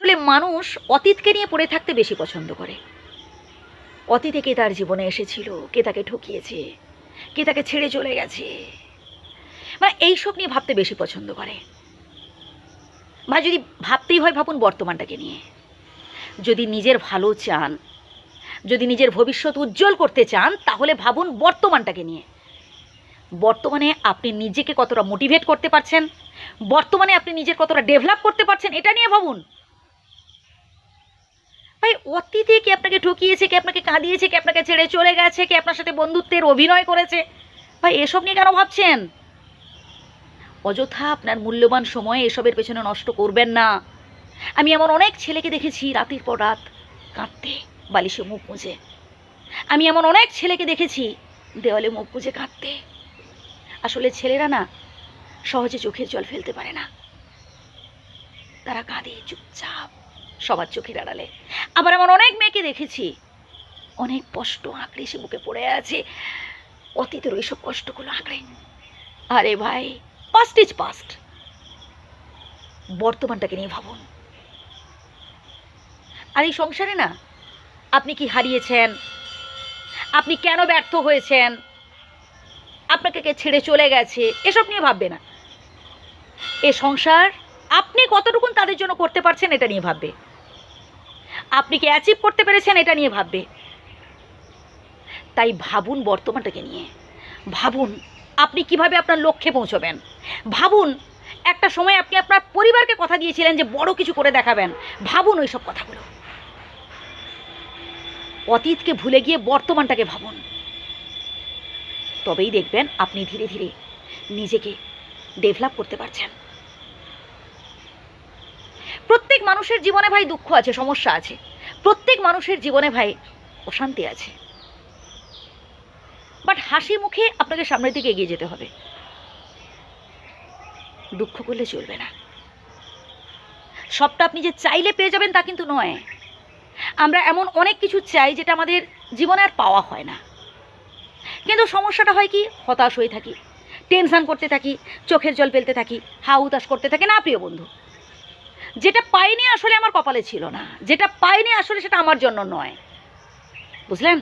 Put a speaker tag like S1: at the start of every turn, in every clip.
S1: আসলে মানুষ অতীতকে নিয়ে পড়ে থাকতে বেশি পছন্দ করে। অতীতে কে তার জীবনে এসেছিল, কে তাকে ঠকিয়েছে, কে তাকে ছেড়ে চলে গেছে? মানে এইসব নিয়ে ভাবতে বেশি পছন্দ করে। বা যদি ভাবতেই হয় ভাবুন বর্তমানটাকে নিয়ে। যদি নিজের ভালো চান, যদি নিজের ভবিষ্যৎ উজ্জ্বল করতে চান, তাহলে ভাবুন বর্তমানটাকে নিয়ে। বর্তমানে আপনি নিজেকে কতটা মোটিভেট করতে পারছেন, বর্তমানে আপনি নিজের কতটা ডেভেলপ করতে পারছেন, এটা নিয়ে ভাবুন। ভাই, অতীতে কে আপনাকে ঠকিয়েছে, কে আপনাকে কাঁদিয়েছে, কে আপনাকে ছেড়ে চলে গেছে, কে আপনার সাথে বন্ধুত্বের অভিনয় করেছে? ভাই, এসব নিয়ে কেন ভাবছেন? অযথা আপনার মূল্যবান সময় এসবের পেছনে নষ্ট করবেন না। আমি এমন অনেক ছেলেকে দেখেছি রাতের পর রাত কাঁদতে বালিশে মুখ মুজে আমি এমন অনেক ছেলেকে দেখেছি দেওয়ালে মুখ মুজে কাঁদতে। আসলে ছেলেরা না সহজে চোখের জল ফেলতে পারে না। তারা কাঁদে চুপচাপ। সবার চোখের আড়ালে। আবার এমন অনেক মেয়েকে দেখেছি। অনেক কষ্ট আঁকড়ে সে বুকে পড়ে আছে। অতীতের ওইসব কষ্টগুলো আঁকড়ে। আরে ভাই পাস্ট ইজ পাস্ট বর্তমানটাকে নিয়ে ভাবুন। আর এই সংসারে না, আপনি কি হারিয়েছেন? আপনি কেন ব্যর্থ হয়েছেন? আপনাকে কে ছেড়ে চলে গেছে? এসব নিয়ে ভাববে না। এ সংসার আপনি কতটুকুন তাদের জন্য করতে পারছেন এটা নিয়ে ভাববে। আপনি কি অ্যাচিভ করতে পেরেছেন এটা নিয়ে ভাববে। তাই ভাবুন বর্তমানটাকে নিয়ে। ভাবুন আপনি কীভাবে আপনার লক্ষ্যে পৌঁছবেন। ভাবুন একটা সময় আপনি আপনার পরিবারকে কথা দিয়েছিলেন যে বড় কিছু করে দেখাবেন। ভাবুন ওই সব কথাগুলো। অতীতকে ভুলে গিয়ে বর্তমানটাকে ভাবুন। তবেই দেখবেন আপনি ধীরে ধীরে নিজেকে ডেভেলপ করতে পারছেন। প্রত্যেক মানুষের জীবনে ভাই দুঃখ আছে, সমস্যা আছে। প্রত্যেক মানুষের জীবনে ভাই অশান্তি আছে। বাট হাসি মুখে আপনাকে সামনের দিকে এগিয়ে যেতে হবে। দুঃখ করলে চলবে না। সবটা আপনি যে চাইলে পেয়ে যাবেন তা কিন্তু নয়। আমরা এমন অনেক কিছু চাই যেটা আমাদের জীবনে আর পাওয়া হয় না। কিন্তু সমস্যাটা হয় কি? হতাশ হয়ে থাকি টেনশান করতে থাকি, চোখের জল ফেলতে থাকি হা হুতাশ করতে থাকি না, প্রিয় বন্ধু। যেটা পাইনি আসলে আমার কপালে ছিল না। যেটা পাইনি আসলে সেটা আমার জন্য নয়। বুঝলেন?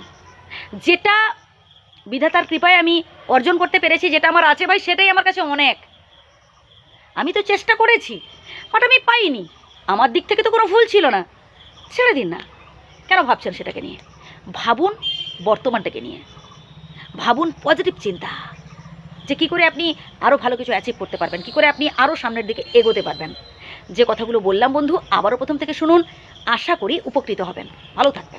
S1: যেটা বিধাতার কৃপায় আমি অর্জন করতে পেরেছি, যেটা আমার আছে ভাই, সেটাই আমার কাছে অনেক। আমি তো চেষ্টা করেছি বাট আমি পাইনি। আমার দিক থেকে তো কোনো ভুল ছিল না। ছেড়ে দিন না। কেন ভাবছেন সেটাকে নিয়ে? ভাবুন বর্তমানটাকে নিয়ে। ভাবুন পজিটিভ চিন্তা। যে কী করে আপনি আরও ভালো কিছু অ্যাচিভ করতে পারবেন, কী করে আপনি আরও সামনের দিকে এগোতে পারবেন। যে কথাগুলো বললাম বন্ধু আবারও প্রথম থেকে শুনুন। আশা করি উপকৃত হবেন। ভালো থাকবেন।